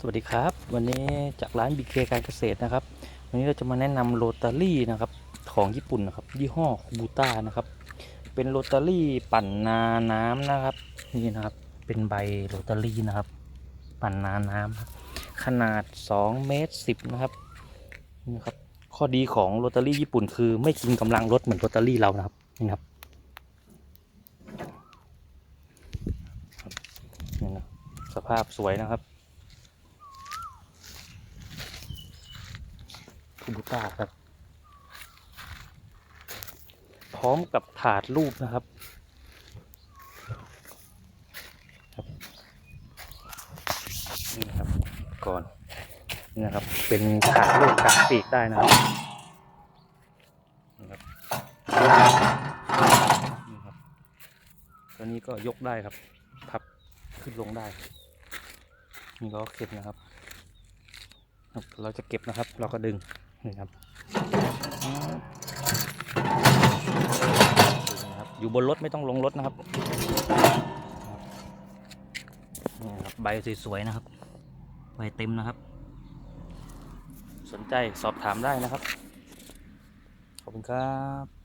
สวัสดีครับ วันนี้จากร้านบีเคการเกษตรนะครับ วันนี้เราจะมาแนะนำโรตารี่นะครับของญี่ปุ่นนะครับ ยี่ห้อคบูต้านะครับ เป็นโรตารี่ปั่นนาน้ำนะครับ นี่นะครับ เป็นใบโรตารี่นะครับ ปั่นนาน้ำขนาด2เมตร10นะครับนี่ครับ ข้อดีของโรตารี่ญี่ปุ่นคือไม่กินกำลังรถเหมือนโรตารี่เรานะครับนี่ครับสภาพสวยนะครับ คูบูตาครับ พร้อมกับถาดรูปนะครับนี่ครับก่อนนี่นะครับ เป็นถาดรูปกลางปีกได้นะครับนี่ครับนี่ครับตัวนี้ก็ยกได้ครับ พับขึ้นลงได้นี่ก็เข็มนะครับ เราจะเก็บนะครับ เราก็ดึง นี่ครับดึงนะครับอยู่บนรถไม่ต้องลงรถนะครับนี่ครับใบสวยๆนะครับใบเต็มนะครับ สนใจสอบถามได้นะครับ ขอบคุณครับ